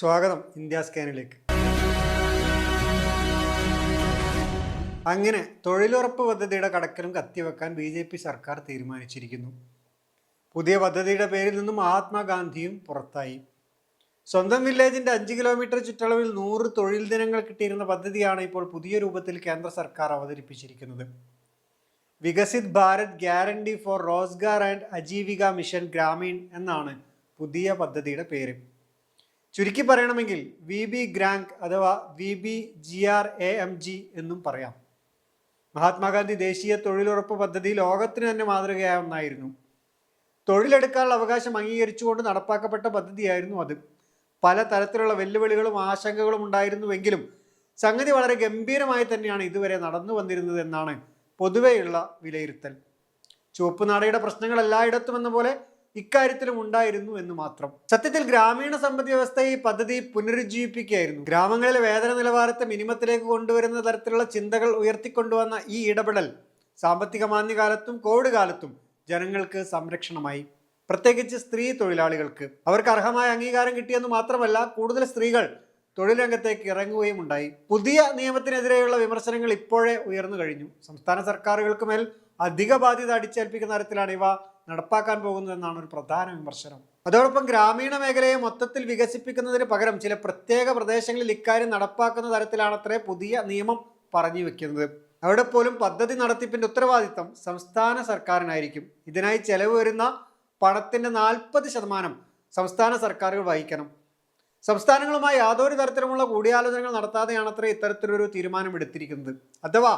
സ്വാഗതം ഇന്ത്യ സ്കാനിലേക്ക്. അങ്ങനെ തൊഴിലുറപ്പ് പദ്ധതിയുടെ കടക്കലും കത്തിവെക്കാൻ ബി ജെ പി സർക്കാർ തീരുമാനിച്ചിരിക്കുന്നു. പുതിയ പദ്ധതിയുടെ പേരിൽ നിന്നും മഹാത്മാഗാന്ധിയും പുറത്തായി. സ്വന്തം വില്ലേജിന്റെ അഞ്ച് കിലോമീറ്റർ ചുറ്റളവിൽ നൂറ് തൊഴിൽ ദിനങ്ങൾ കിട്ടിയിരുന്ന പദ്ധതിയാണ് ഇപ്പോൾ പുതിയ രൂപത്തിൽ കേന്ദ്ര സർക്കാർ അവതരിപ്പിച്ചിരിക്കുന്നത്. Viksit Bharat guarantee for Rozgar and Ajeevika mission Grameen എന്നാണ് പുതിയ പദ്ധതിയുടെ പേര്. ചുരുക്കി പറയണമെങ്കിൽ വി ബി ഗ്രാങ്ക് അഥവാ V B G R A M G എന്നും പറയാം. മഹാത്മാഗാന്ധി ദേശീയ തൊഴിലുറപ്പ് പദ്ധതി ലോകത്തിന് തന്നെ മാതൃകയായ ഒന്നായിരുന്നു തൊഴിലെടുക്കാനുള്ള അവകാശം അംഗീകരിച്ചുകൊണ്ട് നടപ്പാക്കപ്പെട്ട പദ്ധതിയായിരുന്നു അത്. പല തരത്തിലുള്ള വെല്ലുവിളികളും ആശങ്കകളും ഉണ്ടായിരുന്നുവെങ്കിലും സംഗതി വളരെ ഗംഭീരമായി തന്നെയാണ് ഇതുവരെ നടന്നു വന്നിരുന്നത് എന്നാണ് പൊതുവെയുള്ള വിലയിരുത്തൽ. ചുവപ്പ് നാടയുടെ പ്രശ്നങ്ങൾ എല്ലായിടത്തും എന്ന പോലെ ഇക്കാര്യത്തിലും ഉണ്ടായിരുന്നു എന്ന് മാത്രം. സത്യത്തിൽ ഗ്രാമീണ സമ്പദ് വ്യവസ്ഥ ഈ പദ്ധതി പുനരുജ്ജീവിപ്പിക്കുകയായിരുന്നു. ഗ്രാമങ്ങളിലെ വേതന നിലവാരത്തെ മിനിമത്തിലേക്ക് കൊണ്ടുവരുന്ന തരത്തിലുള്ള ചിന്തകൾ ഉയർത്തിക്കൊണ്ടുവന്ന ഈ ഇടപെടൽ സാമ്പത്തിക മാന്യകാലത്തും കോവിഡ് കാലത്തും ജനങ്ങൾക്ക് സംരക്ഷണമായി. പ്രത്യേകിച്ച് സ്ത്രീ തൊഴിലാളികൾക്ക്. അവർക്ക് അർഹമായ അംഗീകാരം കിട്ടിയെന്ന് മാത്രമല്ല കൂടുതൽ സ്ത്രീകൾ തൊഴിൽ രംഗത്തേക്ക് ഇറങ്ങുകയും ഉണ്ടായി. പുതിയ നിയമത്തിനെതിരെയുള്ള വിമർശനങ്ങൾ ഇപ്പോഴേ ഉയർന്നു കഴിഞ്ഞു. സംസ്ഥാന സർക്കാരുകൾക്ക് മേൽ അധിക ബാധ്യത അടിച്ചേൽപ്പിക്കുന്ന തരത്തിലാണ് ഇവ. നടപ്പാക്കാൻ പോകുന്നതെന്നാണ് ഒരു പ്രധാന വിമർശനം. അതോടൊപ്പം ഗ്രാമീണ മേഖലയെ മൊത്തത്തിൽ വികസിപ്പിക്കുന്നതിന് പകരം ചില പ്രത്യേക പ്രദേശങ്ങളിൽ ഇക്കാര്യം നടപ്പാക്കുന്ന തരത്തിലാണത്രേ പുതിയ നിയമം പറഞ്ഞു വെക്കുന്നത്. അവിടെ പോലും പദ്ധതി നടത്തിപ്പിന്റെ ഉത്തരവാദിത്തം സംസ്ഥാന സർക്കാരിനായിരിക്കും. ഇതിനായി ചെലവ് വരുന്ന പണത്തിന്റെ നാൽപ്പത് ശതമാനം സംസ്ഥാന സർക്കാരുകൾ വഹിക്കണം. സംസ്ഥാനങ്ങളുമായി യാതൊരു തരത്തിലുമുള്ള കൂടിയാലോചനകൾ നടത്താതെയാണത്രേ ഇത്തരത്തിലൊരു തീരുമാനം എടുത്തിരിക്കുന്നത്. അഥവാ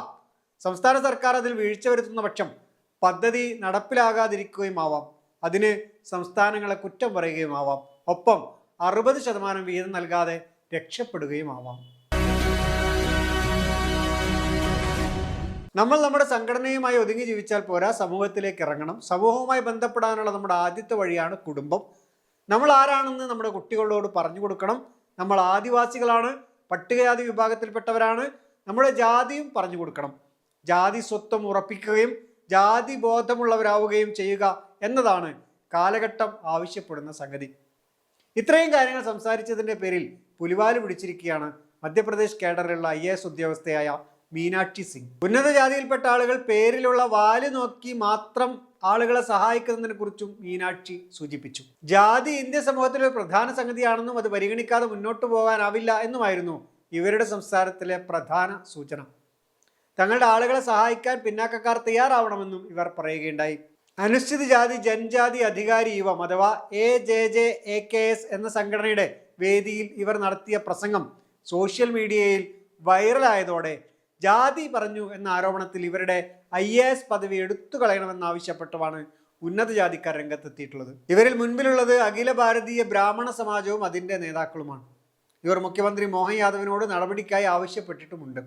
സംസ്ഥാന സർക്കാർ അതിൽ വീഴ്ച വരുത്തുന്ന പക്ഷം പദ്ധതി നടപ്പിലാകാതിരിക്കുകയും ആവാം. അതിന് സംസ്ഥാനങ്ങളെ കുറ്റം പറയുകയും ആവാം. ഒപ്പം അറുപത് ശതമാനം വീതം നൽകാതെ രക്ഷപ്പെടുകയും ആവാം. നമ്മൾ നമ്മുടെ സംഘടനയുമായി ഒതുങ്ങി ജീവിച്ചാൽ പോരാ സമൂഹത്തിലേക്ക് ഇറങ്ങണം. സമൂഹവുമായി ബന്ധപ്പെടാനുള്ള നമ്മുടെ ആദ്യത്തെ വഴിയാണ് കുടുംബം. നമ്മൾ ആരാണെന്ന് നമ്മുടെ കുട്ടികളോട് പറഞ്ഞു കൊടുക്കണം. നമ്മൾ ആദിവാസികളാണ് പട്ടികജാതി വിഭാഗത്തിൽപ്പെട്ടവരാണ്. നമ്മുടെ ജാതിയും പറഞ്ഞു കൊടുക്കണം. ജാതി സ്വത്വം ഉറപ്പിക്കുകയും ജാതി ബോധമുള്ളവരാവുകയും ചെയ്യുക എന്നതാണ് കാലഘട്ടം ആവശ്യപ്പെടുന്ന സംഗതി. ഇത്രയും കാര്യങ്ങൾ സംസാരിച്ചതിന്റെ പേരിൽ പുലിവാൽ പിടിച്ചിരിക്കുകയാണ് മധ്യപ്രദേശ് കേഡറിലുള്ള ഐ എസ് ഉദ്യോഗസ്ഥയായ മീനാക്ഷി സിംഗ്. ഉന്നത ജാതിയിൽപ്പെട്ട ആളുകൾ പേരിലുള്ള വാൽ നോക്കി മാത്രം ആളുകളെ സഹായിക്കുന്നതിനെ കുറിച്ചും മീനാക്ഷി സൂചിപ്പിച്ചു. ജാതി ഇന്ത്യ സമൂഹത്തിലെ പ്രധാന സംഗതിയാണെന്നും അത് പരിഗണിക്കാതെ മുന്നോട്ട് പോകാനാവില്ല എന്നുമായിരുന്നു ഇവരുടെ സംസാരത്തിലെ പ്രധാന സൂചന. തങ്ങളുടെ ആളുകളെ സഹായിക്കാൻ പിന്നാക്കക്കാർ തയ്യാറാവണമെന്നും ഇവർ പറയുകയുണ്ടായി. അനുശ്ചിത ജാതി ജൻജാതി അധികാരി യുവം അഥവാ A J J A K S എന്ന സംഘടനയുടെ വേദിയിൽ ഇവർ നടത്തിയ പ്രസംഗം സോഷ്യൽ മീഡിയയിൽ വൈറലായതോടെ ജാതി പറഞ്ഞു എന്ന ആരോപണത്തിൽ ഇവരുടെ ഐ എ എസ് പദവി എടുത്തു കളയണമെന്നാവശ്യപ്പെട്ടുമാണ് ഉന്നത ജാതിക്കാർ രംഗത്തെത്തിയിട്ടുള്ളത്. ഇവരിൽ മുൻപിലുള്ളത് അഖില ഭാരതീയ ബ്രാഹ്മണ സമാജവും അതിന്റെ നേതാക്കളുമാണ്. ഇവർ മുഖ്യമന്ത്രി മോഹൻ യാദവിനോട് നടപടിക്കായി ആവശ്യപ്പെട്ടിട്ടുമുണ്ട്.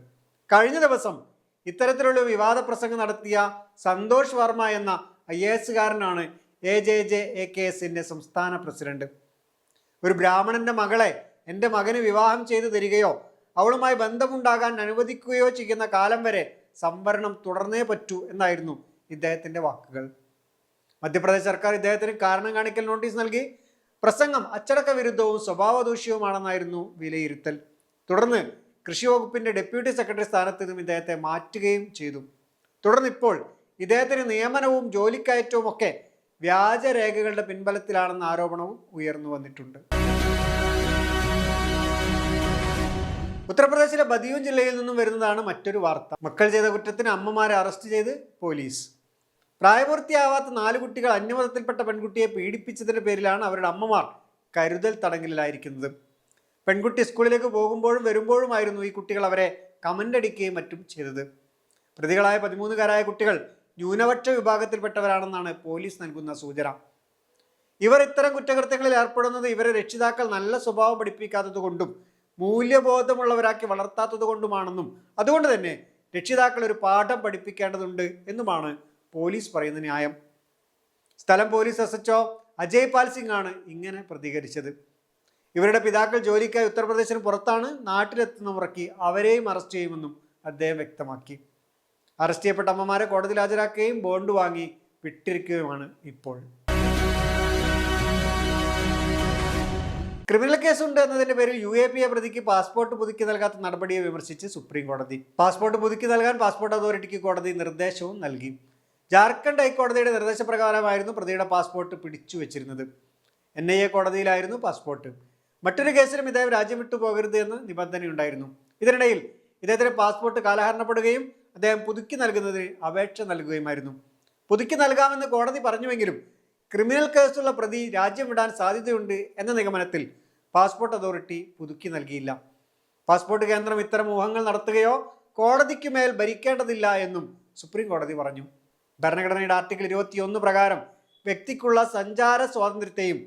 കഴിഞ്ഞ ദിവസം ഇത്തരത്തിലുള്ള വിവാദ പ്രസംഗം നടത്തിയ സന്തോഷ് വർമ്മ എന്ന I A എസ്സുകാരനാണ് A J J A K എസിന്റെ സംസ്ഥാന പ്രസിഡന്റ്. ഒരു ബ്രാഹ്മണന്റെ മകളെ എന്റെ മകന് വിവാഹം ചെയ്തു തരികയോ അവളുമായി ബന്ധമുണ്ടാകാൻ അനുവദിക്കുകയോ ചെയ്യുന്ന കാലം വരെ സംവരണം തുടർന്നേ പറ്റൂ എന്നായിരുന്നു ഇദ്ദേഹത്തിന്റെ വാക്കുകൾ. മധ്യപ്രദേശ് സർക്കാർ ഇദ്ദേഹത്തിന് കാരണം കാണിക്കൽ നോട്ടീസ് നൽകി. പ്രസംഗം അച്ചടക്ക വിരുദ്ധവും സ്വഭാവദൂഷ്യവുമാണെന്നായിരുന്നു വിലയിരുത്തൽ. തുടർന്ന് കൃഷി വകുപ്പിന്റെ ഡെപ്യൂട്ടി സെക്രട്ടറി സ്ഥാനത്ത് നിന്നും ഇദ്ദേഹത്തെ മാറ്റുകയും ചെയ്തു. തുടർന്ന് ഇപ്പോൾ ഇദ്ദേഹത്തിന് നിയമനവും ജോലിക്കയറ്റവും ഒക്കെ വ്യാജരേഖകളുടെ പിൻബലത്തിലാണെന്ന ആരോപണവും ഉയർന്നു വന്നിട്ടുണ്ട്. ഉത്തർപ്രദേശിലെ ബദിയൂൻ ജില്ലയിൽ നിന്നും വരുന്നതാണ് മറ്റൊരു വാർത്ത. മക്കൾ ചെയ്ത കുറ്റത്തിന് അമ്മമാരെ അറസ്റ്റ് ചെയ്ത് പോലീസ്. പ്രായപൂർത്തിയാവാത്ത നാല് കുട്ടികൾ അന്യമതത്തിൽപ്പെട്ട പെൺകുട്ടിയെ പീഡിപ്പിച്ചതിന്റെ പേരിലാണ് അവരുടെ അമ്മമാർ കരുതൽ തടങ്കലിലായിരിക്കുന്നത്. പെൺകുട്ടി സ്കൂളിലേക്ക് പോകുമ്പോഴും വരുമ്പോഴുമായിരുന്നു ഈ കുട്ടികൾ അവരെ കമന്റ് അടിക്കുകയും മറ്റും ചെയ്തത്. പ്രതികളായ പതിമൂന്നുകാരായ കുട്ടികൾ ന്യൂനപക്ഷ വിഭാഗത്തിൽപ്പെട്ടവരാണെന്നാണ് പോലീസ് നൽകുന്ന സൂചന. ഇവർ ഇത്തരം കുറ്റകൃത്യങ്ങളിൽ ഏർപ്പെടുന്നത് ഇവരെ രക്ഷിതാക്കൾ നല്ല സ്വഭാവം പഠിപ്പിക്കാത്തത് കൊണ്ടും മൂല്യബോധമുള്ളവരാക്കി വളർത്താത്തത് കൊണ്ടുമാണെന്നും അതുകൊണ്ട് തന്നെ രക്ഷിതാക്കൾ ഒരു പാഠം പഠിപ്പിക്കേണ്ടതുണ്ട് എന്നുമാണ് പോലീസ് പറയുന്ന ന്യായം. സ്ഥലം പോലീസ് എസ് എച്ച് അജയ് പാൽ സിംഗ് ആണ് ഇങ്ങനെ പ്രതികരിച്ചത്. ഇവരുടെ പിതാക്കൾ ജോലിക്കായി ഉത്തർപ്രദേശിന് പുറത്താണ് നാട്ടിലെത്തുന്ന മുറയ്ക്ക് അവരെയും അറസ്റ്റ് ചെയ്യുമെന്നും അദ്ദേഹം വ്യക്തമാക്കി. അറസ്റ്റ് ചെയ്യപ്പെട്ട അമ്മമാരെ കോടതിയിൽ ഹാജരാക്കുകയും ബോണ്ട് വാങ്ങി വിട്ടിരിക്കുകയുമാണ് ഇപ്പോൾ. ക്രിമിനൽ കേസുണ്ട് എന്നതിന്റെ പേരിൽ യു എ പി എ പ്രതിക്ക് പാസ്പോർട്ട് പുതുക്കി നൽകാത്ത നടപടിയെ വിമർശിച്ച് സുപ്രീം കോടതി. പാസ്പോർട്ട് പുതുക്കി നൽകാൻ പാസ്പോർട്ട് അതോറിറ്റിക്ക് കോടതി നിർദ്ദേശവും നൽകി. ജാർഖണ്ഡ് ഹൈക്കോടതിയുടെ നിർദ്ദേശപ്രകാരമായിരുന്നു പ്രതിയുടെ പാസ്പോർട്ട് പിടിച്ചു വെച്ചിരുന്നത് എൻ ഐ എ കോടതിയിലായിരുന്നു പാസ്പോർട്ട്. മറ്റൊരു കേസിലും ഇദ്ദേഹം രാജ്യം വിട്ടു പോകരുത് എന്ന് നിബന്ധനയുണ്ടായിരുന്നു ഇതിനിടയിൽ ഇദ്ദേഹത്തിന്റെ പാസ്പോർട്ട് കാലഹരണപ്പെടുകയും അദ്ദേഹം പുതുക്കി നൽകുന്നതിന് അപേക്ഷ നൽകുകയുമായിരുന്നു. പുതുക്കി നൽകാമെന്ന് കോടതി പറഞ്ഞുവെങ്കിലും ക്രിമിനൽ കേസുള്ള പ്രതി രാജ്യം വിടാൻ സാധ്യതയുണ്ട് എന്ന നിഗമനത്തിൽ പാസ്പോർട്ട് അതോറിറ്റി പുതുക്കി നൽകിയില്ല. പാസ്പോർട്ട് കേന്ദ്രം ഇത്തരം ഊഹങ്ങൾ നടത്തുകയോ കോടതിക്ക് മേൽ ഭരിക്കേണ്ടതില്ല എന്നും സുപ്രീം കോടതി പറഞ്ഞു. ഭരണഘടനയുടെ ആർട്ടിക്കിൾ ഇരുപത്തിയൊന്ന് പ്രകാരം വ്യക്തിക്കുള്ള സഞ്ചാര സ്വാതന്ത്ര്യത്തെയും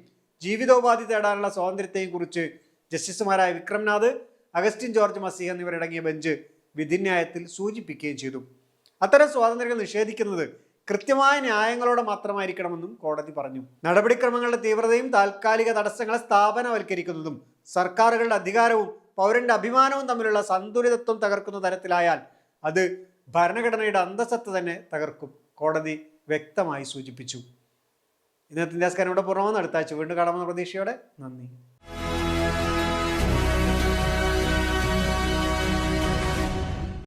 ജീവിതോപാധി തേടാനുള്ള സ്വാതന്ത്ര്യത്തെയും കുറിച്ച് ജസ്റ്റിസുമാരായ വിക്രംനാഥ് അഗസ്റ്റിൻ ജോർജ് മസീഹ് എന്നിവരടങ്ങിയ ബെഞ്ച് വിധിന്യായത്തിൽ സൂചിപ്പിക്കുകയും ചെയ്തു. അത്തരം സ്വാതന്ത്ര്യങ്ങൾ നിഷേധിക്കുന്നത് കൃത്യമായ ന്യായങ്ങളോടെ മാത്രമായിരിക്കണമെന്നും കോടതി പറഞ്ഞു. നടപടിക്രമങ്ങളുടെ തീവ്രതയും താൽക്കാലിക തടസ്സങ്ങളെ സ്ഥാപനവൽക്കരിക്കുന്നതും സർക്കാരുകളുടെ അധികാരവും പൗരന്റെ അഭിമാനവും തമ്മിലുള്ള സന്തുലിതത്വം തകർക്കുന്ന തരത്തിലായാൽ അത് ഭരണഘടനയുടെ അന്തസ്സത്ത് തന്നെ തകർക്കും കോടതി വ്യക്തമായി സൂചിപ്പിച്ചു. ഇന്നത്തെ ഇന്ത്യാസ്കാരം ഇവിടെ പൂർണമെന്ന് അടുത്ത ആഴ്ച വീണ്ടും കാണാമെന്ന പ്രതീക്ഷയോടെ നന്ദി.